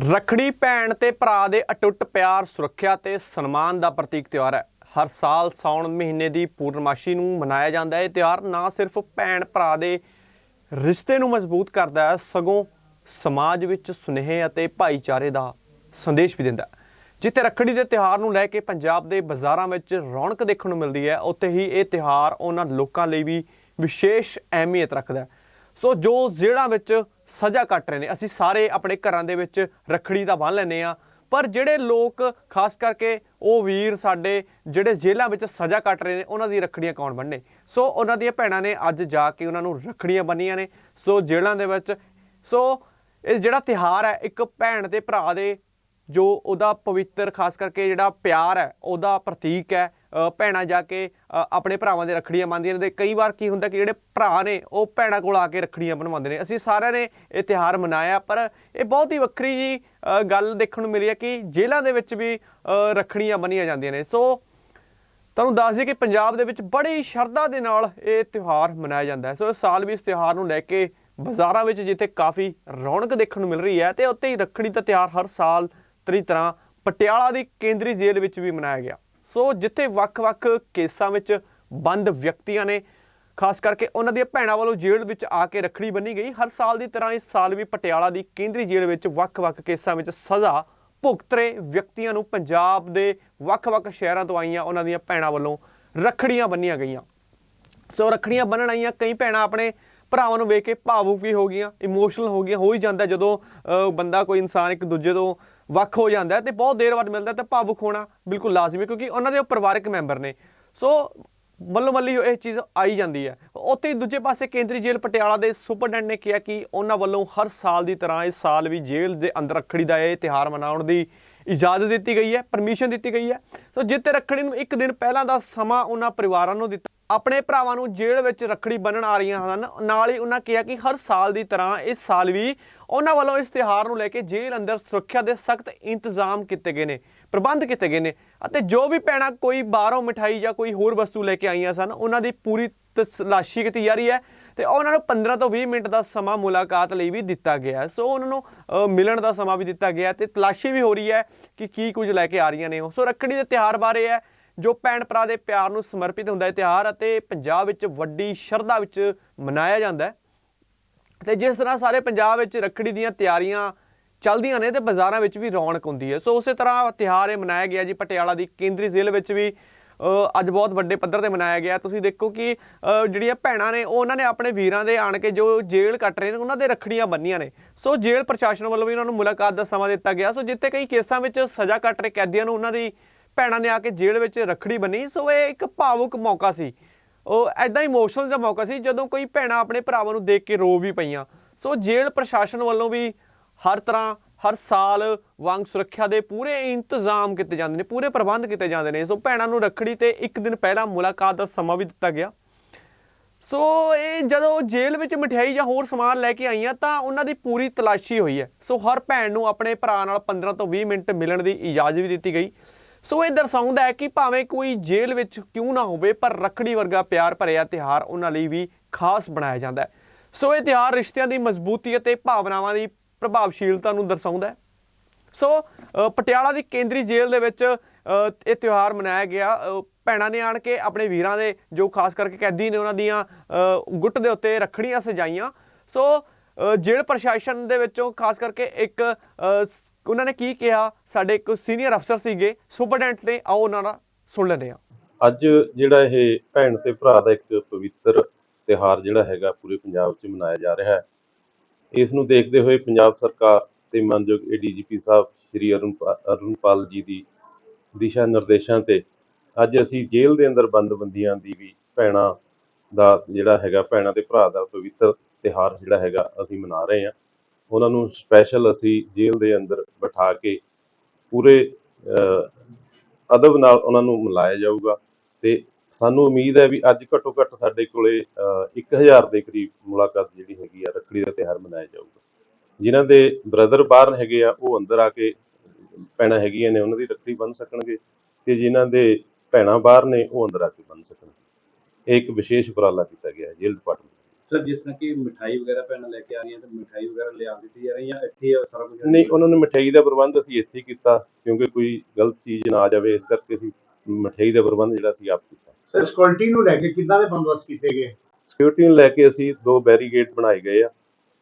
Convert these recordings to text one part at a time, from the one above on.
ਰੱਖੜੀ ਭੈਣ ਤੇ ਭਰਾ ਦੇ ਅਟੁੱਟ ਪਿਆਰ, ਸੁਰੱਖਿਆ ਤੇ ਸਨਮਾਨ ਦਾ ਪ੍ਰਤੀਕ ਤਿਉਹਾਰ ਹੈ। ਹਰ ਸਾਲ ਸਾਉਣ ਮਹੀਨੇ ਦੀ ਪੂਰਨਮਾਸ਼ੀ ਨੂੰ ਮਨਾਇਆ ਜਾਂਦਾ ਹੈ। ਇਹ ਤਿਉਹਾਰ ਨਾ ਸਿਰਫ ਭੈਣ ਭਰਾ ਦੇ ਰਿਸ਼ਤੇ ਨੂੰ ਮਜ਼ਬੂਤ ਕਰਦਾ ਹੈ, ਸਗੋਂ ਸਮਾਜ ਵਿੱਚ ਸੁਨੇਹੇ ਅਤੇ ਭਾਈਚਾਰੇ ਦਾ ਸੰਦੇਸ਼ ਵੀ ਦਿੰਦਾ ਹੈ। ਜਿੱਥੇ ਰੱਖੜੀ ਦੇ ਤਿਉਹਾਰ ਨੂੰ ਲੈ ਕੇ ਪੰਜਾਬ ਦੇ ਬਾਜ਼ਾਰਾਂ ਵਿੱਚ ਰੌਣਕ ਦੇਖਣ ਨੂੰ ਮਿਲਦੀ ਹੈ, ਉੱਥੇ ਹੀ ਇਹ ਤਿਉਹਾਰ ਉਹਨਾਂ ਲੋਕਾਂ ਲਈ ਵੀ ਵਿਸ਼ੇਸ਼ ਅਹਿਮੀਅਤ ਰੱਖਦਾ ਹੈ। ਸੋ ਜੋ ਜ਼ਿਲ੍ਹਾ ਵਿੱਚ ਸਜ਼ਾ ਕੱਟ ਰਹੇ ਨੇ। ਅਸੀਂ ਸਾਰੇ ਆਪਣੇ ਘਰਾਂ ਦੇ ਵਿੱਚ ਰੱਖੜੀ ਦਾ ਬੰਨ ਲੈਨੇ ਆ ਪਰ ਜਿਹੜੇ ਲੋਕ, ਖਾਸ ਕਰਕੇ ਉਹ ਵੀਰ ਸਾਡੇ ਜਿਹੜੇ ਜੇਲ੍ਹਾਂ ਵਿੱਚ ਸਜ਼ਾ ਕੱਟ ਰਹੇ ਨੇ, ਉਹਨਾਂ ਦੀ ਰੱਖੜੀਆਂ ਕੌਣ ਬੰਨੇ ਸੋ ਉਹਨਾਂ ਦੀਆਂ ਭੈਣਾਂ ਨੇ ਅੱਜ ਜਾ ਕੇ ਉਹਨਾਂ ਨੂੰ ਰੱਖੜੀਆਂ ਬੰਨੀਆਂ ਨੇ। ਸੋ ਜੇਲ੍ਹਾਂ ਦੇ ਵਿੱਚ, ਸੋ ਇਹ ਜਿਹੜਾ ਤਿਹਾਰ ਹੈ, ਇੱਕ ਭੈਣ ਤੇ ਭਰਾ ਦੇ ਜੋ ਉਹਦਾ ਪਵਿੱਤਰ, ਖਾਸ ਕਰਕੇ ਜਿਹੜਾ ਪਿਆਰ ਹੈ, ਉਹਦਾ ਪ੍ਰਤੀਕ ਹੈ। ਭੈਣਾਂ ਜਾ ਕੇ ਆਪਣੇ ਭਰਾਵਾਂ ਦੇ ਰੱਖੜੀਆਂ ਬੰਨ੍ਹਦੀਆਂ ਨੇ ਤੇ ਕਈ ਵਾਰ ਕੀ ਹੁੰਦਾ ਕਿ ਜਿਹੜੇ ਭਰਾ ਨੇ ਉਹ ਭੈਣਾਂ ਕੋਲ ਆ ਕੇ ਰੱਖੜੀਆਂ ਬਣਵਾਉਂਦੇ ਨੇ। ਅਸੀਂ ਸਾਰਿਆਂ ਨੇ ਇਹ ਤਿਹਾਰ ਮਨਾਇਆ ਪਰ ਇਹ ਬਹੁਤ ਹੀ ਵੱਖਰੀ ਜੀ ਗੱਲ ਦੇਖਣ ਨੂੰ ਮਿਲੀ ਹੈ ਕਿ ਜੇਲ੍ਹਾਂ ਦੇ ਵਿੱਚ ਵੀ ਅ, ਰੱਖੜੀਆਂ ਬੰਨੀਆਂ ਜਾਂਦੀਆਂ ਨੇ। ਸੋ ਤੁਹਾਨੂੰ ਦੱਸ ਦਈਏ ਕਿ ਪੰਜਾਬ ਦੇ ਵਿੱਚ ਬੜੀ ਸ਼ਰਧਾ ਦੇ ਨਾਲ ਇਹ ਤਿਉਹਾਰ ਮਨਾਇਆ ਜਾਂਦਾ ਹੈ। ਸੋ ਇਸ ਸਾਲ ਵੀ ਇਸ ਤਿਉਹਾਰ ਨੂੰ ਲੈ ਕੇ ਬਾਜ਼ਾਰਾਂ ਵਿੱਚ ਜਿੱਥੇ ਕਾਫੀ ਰੌਣਕ ਦੇਖਣ ਨੂੰ ਮਿਲ ਰਹੀ ਹੈ ਤੇ ਉੱਥੇ ਹੀ ਰੱਖੜੀ ਦਾ ਤਿਉਹਾਰ ਹਰ ਸਾਲ ਤਰੀ ਤਰ੍ਹਾਂ ਪਟਿਆਲਾ ਦੀ ਕੇਂਦਰੀ ਜੇਲ੍ਹ ਵਿੱਚ ਵੀ ਮਨਾਇਆ ਗਿਆ। ਸੋ ਜਿੱਥੇ ਵੱਖ-ਵੱਖ ਕੇਸਾਂ ਵਿੱਚ ਬੰਦ ਵਿਅਕਤੀਆਂ ਨੇ, ਖਾਸ ਕਰਕੇ ਉਹਨਾਂ ਦੀਆਂ ਭੈਣਾਂ ਵੱਲੋਂ ਜੇਲ੍ਹ ਵਿੱਚ ਆ ਕੇ ਰੱਖੜੀ ਬੰਨੀ ਗਈ, ਹਰ ਸਾਲ ਦੀ ਤਰ੍ਹਾਂ ਇਸ ਸਾਲ ਵੀ ਪਟਿਆਲਾ ਦੀ ਕੇਂਦਰੀ ਜੇਲ੍ਹ ਵਿੱਚ ਵੱਖ-ਵੱਖ ਕੇਸਾਂ ਵਿੱਚ ਸਜ਼ਾ ਭੁਗਤ ਰਹੇ ਵਿਅਕਤੀਆਂ ਨੂੰ ਪੰਜਾਬ ਦੇ ਵੱਖ-ਵੱਖ ਸ਼ਹਿਰਾਂ ਤੋਂ ਆਈਆਂ ਉਹਨਾਂ ਦੀਆਂ ਭੈਣਾਂ ਵੱਲੋਂ ਰੱਖੜੀਆਂ ਬੰਨੀਆਂ ਗਈਆਂ। ਸੋ ਰੱਖੜੀਆਂ ਬੰਨਣ ਆਈਆਂ, ਕਈ ਭੈਣਾਂ ਆਪਣੇ ਭਰਾਵਾਂ ਨੂੰ ਵੇਖ ਕੇ ਭਾਵੁਕ ਵੀ ਹੋ ਗਈਆਂ ਇਮੋਸ਼ਨਲ ਹੋ ਗਈਆਂ, ਹੋ ਹੀ ਜਾਂਦਾ ਜਦੋਂ ਬੰਦਾ ਕੋਈ ਇਨਸਾਨ ਇੱਕ ਦੂਜੇ ਤੋਂ ਵੱਖ ਹੋ ਜਾਂਦਾ ਹੈ ਤੇ ਬਹੁਤ ਦੇਰ ਬਾਅਦ ਮਿਲਦਾ ਤੇ ਭਾਵੁਕ ਹੋਣਾ ਬਿਲਕੁਲ ਲਾਜ਼ਮੀ ਕਿਉਂਕਿ ਉਹਨਾਂ ਦੇ ਉਹ ਪਰਿਵਾਰਕ ਮੈਂਬਰ ਨੇ। ਸੋ ਮੱਲੋ ਮੱਲੀ ਇਹ ਚੀਜ਼ ਆਈ ਜਾਂਦੀ ਹੈ। ਉੱਥੇ ਹੀ ਦੂਜੇ ਪਾਸੇ ਕੇਂਦਰੀ ਜੇਲ੍ਹ ਪਟਿਆਲਾ ਦੇ ਸੁਪਰਡੈਂਟ ਨੇ ਕਿਹਾ ਕਿ ਉਹਨਾਂ ਵੱਲੋਂ ਹਰ ਸਾਲ ਦੀ ਤਰ੍ਹਾਂ ਇਸ ਸਾਲ ਵੀ ਜੇਲ੍ਹ ਦੇ ਅੰਦਰ ਰੱਖੜੀ ਦਾ ਇਹ ਤਿਹਾਰ ਮਨਾਉਣ ਦੀ ਇਜਾਜ਼ਤ ਦਿੱਤੀ ਗਈ ਹੈ, ਪਰਮਿਸ਼ਨ ਦਿੱਤੀ ਗਈ ਹੈ। ਸੋ ਜਿੱਤੇ ਰੱਖੜੀ ਨੂੰ ਇੱਕ ਦਿਨ ਪਹਿਲਾਂ ਦਾ ਸਮਾਂ ਉਹਨਾਂ ਪਰਿਵਾਰਾਂ ਨੂੰ ਦਿੱਤਾ ਆਪਣੇ ਭਰਾਵਾਂ ਨੂੰ ਜੇਲ੍ਹ ਵਿੱਚ ਰੱਖੜੀ ਬੰਨਣ ਆ ਰਹੀਆਂ ਹਨ। ਨਾਲ ਹੀ ਉਹਨਾਂ ਕਿਹਾ ਕਿ ਹਰ ਸਾਲ ਦੀ ਤਰ੍ਹਾਂ ਇਸ ਸਾਲ ਵੀ ਉਹਨਾਂ ਵੱਲੋਂ ਇਸ ਤਿਉਹਾਰ ਨੂੰ ਲੈ ਕੇ ਜੇਲ੍ਹ ਅੰਦਰ ਸੁਰੱਖਿਆ ਦੇ ਸਖਤ ਇੰਤਜ਼ਾਮ ਕੀਤੇ ਗਏ ਨੇ, ਪ੍ਰਬੰਧ ਕੀਤੇ ਗਏ ਨੇ ਅਤੇ ਜੋ ਵੀ ਭੈਣਾਂ ਕੋਈ ਬਾਹਰੋਂ ਮਠਾਈ ਜਾਂ ਕੋਈ ਹੋਰ ਵਸਤੂ ਲੈ ਕੇ ਆਈਆਂ ਸਨ, ਉਹਨਾਂ ਦੀ ਪੂਰੀ ਤਲਾਸ਼ੀ ਕੀਤੀ ਜਾ ਰਹੀ ਹੈ ਤੇ ਉਹਨਾਂ ਨੂੰ 15 ਤੋਂ 20 ਮਿੰਟ ਦਾ ਸਮਾਂ ਮੁਲਾਕਾਤ ਲਈ ਵੀ ਦਿੱਤਾ ਗਿਆ ਸੋ ਉਹਨਾਂ ਨੂੰ ਮਿਲਣ ਦਾ ਸਮਾਂ ਵੀ ਦਿੱਤਾ ਗਿਆ ਹੈ ਤੇ ਤਲਾਸ਼ੀ ਵੀ ਹੋ ਰਹੀ ਹੈ ਕਿ ਕੀ ਕੁਝ ਲੈ ਕੇ ਆ ਰਹੀਆਂ ਨੇ ਉਹ। ਸੋ ਰੱਖੜੀ ਦੇ ਤਿਉਹਾਰ ਬਾਰੇ ਹੈ ਜੋ ਭੈਣ ਭਰਾ ਦੇ ਪਿਆਰ ਨੂੰ ਸਮਰਪਿਤ ਹੁੰਦਾ ਹੈ ਤਿਉਹਾਰ ਅਤੇ ਪੰਜਾਬ ਵਿੱਚ ਵੱਡੀ ਸ਼ਰਧਾ ਵਿੱਚ ਮਨਾਇਆ ਜਾਂਦਾ ਹੈ। ਤੇ ਜਿਸ ਤਰ੍ਹਾਂ ਸਾਰੇ ਪੰਜਾਬ ਵਿੱਚ ਰੱਖੜੀ ਦੀਆਂ ਤਿਆਰੀਆਂ ਚੱਲਦੀਆਂ ਨੇ ਤੇ ਬਾਜ਼ਾਰਾਂ ਵਿੱਚ ਵੀ ਰੌਣਕ ਹੁੰਦੀ ਹੈ। ਸੋ ਉਸੇ ਤਰ੍ਹਾਂ ਤਿਉਹਾਰ ਇਹ ਮਨਾਇਆ ਗਿਆ ਜੀ ਪਟਿਆਲਾ ਦੀ ਕੇਂਦਰੀ ਜੇਲ੍ਹ ਵਿੱਚ ਵੀ। ਅੱਜ ਬਹੁਤ ਵੱਡੇ ਪੱਧਰ ਤੇ ਮਨਾਇਆ ਗਿਆ। ਤੁਸੀਂ ਦੇਖੋ ਕਿ ਜਿਹੜੀਆਂ ਭੈਣਾਂ ਨੇ, ਉਹ ਉਹਨਾਂ ਨੇ ਆਪਣੇ ਵੀਰਾਂ ਦੇ ਆਣ ਕੇ ਜੋ ਜੇਲ੍ਹ ਕੱਟ ਰਹੇ ਨੇ, ਉਹਨਾਂ ਦੇ ਰੱਖੜੀਆਂ ਬੰਨੀਆਂ ਨੇ। ਸੋ ਜੇਲ੍ਹ ਪ੍ਰਸ਼ਾਸਨ ਵੱਲੋਂ ਵੀ ਉਹਨਾਂ ਨੂੰ ਮੁਲਾਕਾਤ ਦਾ ਸਮਾਂ ਦਿੱਤਾ ਗਿਆ। ਸੋ ਜਿੱਥੇ ਕਈ ਕੇਸਾਂ ਵਿੱਚ ਸਜ਼ਾ ਕੱਟ ਰਹੇ ਕੈਦੀਆਂ ਨੂੰ ਉਹਨਾਂ ਦੀ ਭੈਣਾਂ ਨੇ ਆ ਕੇ ਜੇਲ੍ਹ ਵਿੱਚ ਰੱਖੜੀ ਬੰਨੀ, ਸੋ ਇਹ ਇੱਕ ਭਾਵੁਕ ਮੌਕਾ ਸੀ। ਉਹ ਐਦਾਂ ਇਮੋਸ਼ਨਲ ਜਿਹਾ ਮੌਕਾ ਸੀ ਜਦੋਂ ਕੋਈ ਭੈਣਾਂ ਆਪਣੇ ਭਰਾਵਾਂ ਨੂੰ ਦੇਖ ਕੇ ਰੋ ਵੀ ਪਈਆਂ। ਸੋ ਜੇਲ੍ਹ ਪ੍ਰਸ਼ਾਸਨ ਵੱਲੋਂ ਵੀ ਹਰ ਤਰ੍ਹਾਂ, ਹਰ ਸਾਲ ਵਾਂਗ ਸੁਰੱਖਿਆ ਦੇ ਪੂਰੇ ਇੰਤਜ਼ਾਮ ਕੀਤੇ ਜਾਂਦੇ ਨੇ, ਪੂਰੇ ਪ੍ਰਬੰਧ ਕੀਤੇ ਜਾਂਦੇ ਨੇ। ਸੋ ਭੈਣਾਂ ਨੂੰ ਰੱਖੜੀ ਤੇ ਇੱਕ ਦਿਨ ਪਹਿਲਾਂ ਮੁਲਾਕਾਤ ਦਾ ਸਮਾਂ ਵੀ ਦਿੱਤਾ ਗਿਆ। ਸੋ ਇਹ ਜਦੋਂ ਜੇਲ੍ਹ ਵਿੱਚ ਮਠਿਆਈ ਜਾਂ ਹੋਰ ਸਮਾਨ ਲੈ ਕੇ ਆਈਆਂ ਤਾਂ ਉਹਨਾਂ ਦੀ ਪੂਰੀ ਤਲਾਸ਼ੀ ਹੋਈ ਹੈ। ਸੋ ਹਰ ਭੈਣ ਨੂੰ ਆਪਣੇ ਭਰਾ ਨਾਲ 15 ਤੋਂ 20 ਮਿੰਟ ਮਿਲਣ ਦੀ ਇਜਾਜ਼ਤ ਵੀ ਦਿੱਤੀ ਗਈ। ਸੋ ਇਹ ਦਰਸਾਉਂਦਾ ਹੈ ਕਿ ਭਾਵੇਂ ਕੋਈ ਜੇਲ੍ਹ ਵਿੱਚ ਕਿਉਂ ਨਾ ਹੋਵੇ, ਪਰ ਰੱਖੜੀ ਵਰਗਾ ਪਿਆਰ ਭਰਿਆ ਤਿਹਾਰ ਉਹਨਾਂ ਲਈ ਵੀ ਖਾਸ ਬਣਾਇਆ ਜਾਂਦਾ ਹੈ। ਸੋ ਇਹ ਤਿਹਾਰ ਰਿਸ਼ਤਿਆਂ ਦੀ ਮਜ਼ਬੂਤੀ ਅਤੇ ਭਾਵਨਾਵਾਂ ਦੀ ਪ੍ਰਭਾਵਸ਼ੀਲਤਾ ਨੂੰ ਦਰਸਾਉਂਦਾ ਹੈ। ਸੋ ਪਟਿਆਲਾ ਦੀ ਕੇਂਦਰੀ ਜੇਲ੍ਹ ਦੇ ਵਿੱਚ ਇਹ ਤਿਉਹਾਰ ਮਨਾਇਆ ਗਿਆ। ਭੈਣਾਂ ਨੇ ਆਣ ਕੇ ਆਪਣੇ ਵੀਰਾਂ ਦੇ, ਜੋ ਖਾਸ ਕਰਕੇ ਕੈਦੀ ਨੇ ਉਹਨਾਂ ਦੀਆਂ ਗੁੱਟ ਦੇ ਉੱਤੇ ਰੱਖੜੀਆਂ ਸਜਾਈਆਂ। ਸੋ ਜੇਲ੍ਹ ਪ੍ਰਸ਼ਾਸਨ ਦੇ ਵਿੱਚੋਂ ਖਾਸ ਕਰਕੇ ਇੱਕ ਉਹਨਾਂ ਨੇ ਕੀ ਕਿਹਾ? ਸਾਡੇ ਇੱਕ ਸੀਨੀਅਰ ਅਫਸਰ ਸੀਗੇ ਸੁਪਰਡੈਂਟ ਨੇ, ਆਓ ਉਹਨਾਂ ਦਾ ਸੁਣ ਲੈਂਦੇ ਹਾਂ। ਅੱਜ ਜਿਹੜਾ ਇਹ ਭੈਣ ਤੇ ਭਰਾ ਦਾ ਇੱਕ ਪਵਿੱਤਰ ਤਿਹਾਰ ਜਿਹੜਾ ਹੈਗਾ ਪੂਰੇ ਪੰਜਾਬ 'ਚ ਮਨਾਇਆ ਜਾ ਰਿਹਾ ਹੈ। ਇਸ ਨੂੰ ਦੇਖਦੇ ਹੋਏ ਪੰਜਾਬ ਸਰਕਾਰ ਤੇ ਮਾਨਯੋਗ ਏਡੀਜੀਪੀ ਸਾਹਿਬ ਸ਼੍ਰੀ ਅਰੁਣ ਪਾ- ਅਰੁਣਪਾਲ ਜੀ ਦੀ ਦਿਸ਼ਾ ਨਿਰਦੇਸ਼ਾਂ ਤੇ ਅੱਜ ਅਸੀਂ ਜੇਲ੍ਹ ਦੇ ਅੰਦਰ ਬੰਦ ਬੰਦੀਆਂ ਦੀ ਵੀ ਭੈਣਾਂ ਦਾ ਜਿਹੜਾ ਹੈਗਾ, ਭੈਣਾਂ ਤੇ ਭਰਾ ਦਾ ਪਵਿੱਤਰ ਤਿਹਾਰ ਜਿਹੜਾ ਹੈਗਾ ਅਸੀਂ ਮਨਾ ਰਹੇ ਹਾਂ। ਉਹਨਾਂ ਨੂੰ ਸਪੈਸ਼ਲ ਅਸੀਂ ਜੇਲ੍ਹ ਦੇ ਅੰਦਰ ਬਿਠਾ ਕੇ ਪੂਰੇ ਅਦਬ ਨਾਲ ਉਹਨਾਂ ਨੂੰ ਮਿਲਾਇਆ ਜਾਊਗਾ ਤੇ ਸਾਨੂੰ ਉਮੀਦ ਹੈ ਵੀ ਅੱਜ ਘੱਟੋ ਘੱਟ ਸਾਡੇ ਕੋਲੇ ਅਹ, 1000 ਦੇ ਕਰੀਬ ਮੁਲਾਕਾਤ ਜਿਹੜੀ ਹੈਗੀ ਆ ਰੱਖੜੀ ਦਾ ਤਿਉਹਾਰ ਮਨਾਇਆ ਜਾਊਗਾ। ਜਿਨ੍ਹਾਂ ਦੇ ਬ੍ਰਦਰ ਬਾਹਰ ਹੈਗੇ ਆ ਉਹ ਅੰਦਰ ਆ ਕੇ ਭੈਣਾਂ ਹੈਗੀਆਂ ਨੇ ਉਹਨਾਂ ਦੀ ਰੱਖੜੀ ਬੰਨ ਸਕਣਗੇ ਤੇ ਜਿਨ੍ਹਾਂ ਦੇ ਭੈਣਾਂ ਬਾਹਰ ਨੇ ਉਹ ਅੰਦਰ ਆ ਕੇ ਬੰਨ ਸਕਣਗੇ। ਇਹ ਇੱਕ ਵਿਸ਼ੇਸ਼ ਉਪਰਾਲਾ ਕੀਤਾ ਗਿਆ ਹੈ ਜੇਲ੍ਹ ਡਿਪਾਰਟਮੈਂਟ ਸਰ ਜਿਸ ਤਰ੍ਹਾਂ ਕਿ ਮਿਠਾਈ ਵਗੈਰਾ ਭੈਣਾਂ ਲੈ ਕੇ ਆ ਰਹੀਆਂ ਤੇ ਮਿਠਾਈ ਵਗੈਰਾ ਲਿਆ ਦਿੱਤੀ ਜਾ ਰਹੀ ਜਾਂ ਇੱਥੇ ਸਾਰਾ ਕੁਝ ਨਹੀਂ ਉਹਨਾਂ ਨੂੰ ਮਠਿਆਈ ਦਾ ਪ੍ਰਬੰਧ ਅਸੀਂ ਇੱਥੇ ਹੀ ਕੀਤਾ ਕਿਉਂਕਿ ਕੋਈ ਗਲਤ ਚੀਜ਼ ਨਾ ਆ ਜਾਵੇ ਇਸ ਕਰਕੇ ਅਸੀਂ ਮਠਿਆਈ ਦਾ ਪ੍ਰਬੰਧ ਜਿਹੜਾ ਅਸੀਂ ਆਪ ਕੀਤਾ। ਸਰ ਸਿਕਿਉਰਿਟੀ ਨੂੰ ਲੈ ਕੇ ਕਿੱਦਾਂ ਦੇ ਬੰਦੋਬਸਤ ਕੀਤੇ ਗਏ? ਸਿਕਿਉਰਿਟੀ ਨੂੰ ਲੈ ਕੇ ਅਸੀਂ ਦੋ ਬੈਰੀਗੇਡ ਬਣਾਏ ਗਏ ਆ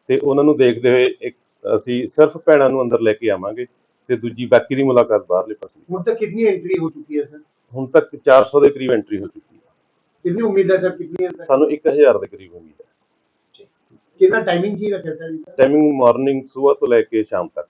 ਤੇ ਉਹਨਾਂ ਨੂੰ ਦੇਖਦੇ ਹੋਏ ਇੱਕ ਅਸੀਂ ਸਿਰਫ ਭੈਣਾਂ ਨੂੰ ਅੰਦਰ ਲੈ ਕੇ ਆਵਾਂਗੇ ਤੇ ਦੂਜੀ ਬਾਕੀ ਦੀ ਮੁਲਾਕਾਤ ਬਾਹਰਲੇ ਪਾਸੇ। ਹੁਣ ਤੱਕ ਕਿੰਨੀ ਐਂਟਰੀ ਹੋ ਚੁੱਕੀ ਹੈ ਸਰ ਹੁਣ ਤੱਕ 400 ਦੇ ਕਰੀਬ ਐਂਟਰੀ ਹੋ ਚੁੱਕੀ ਹੈ। ਕਿੰਨੀ ਉਮੀਦ ਹੈ ਸਰ ਕਿੰਨੀ ਹੈ ਸਰ ਸਾਨੂੰ 1000 ਦੇ ਕਰੀਬ ਉਮੀਦ ਹੈ। ਕਿੰਨਾ ਟਾਈਮਿੰਗ ਕੀ ਰੱਖਿਆ ਸਰ ਟਾਈਮਿੰਗ ਮਾਰਨਿੰਗ ਸਵੇਰ ਤੋਂ ਲੈ ਕੇ ਸ਼ਾਮ ਤੱਕ।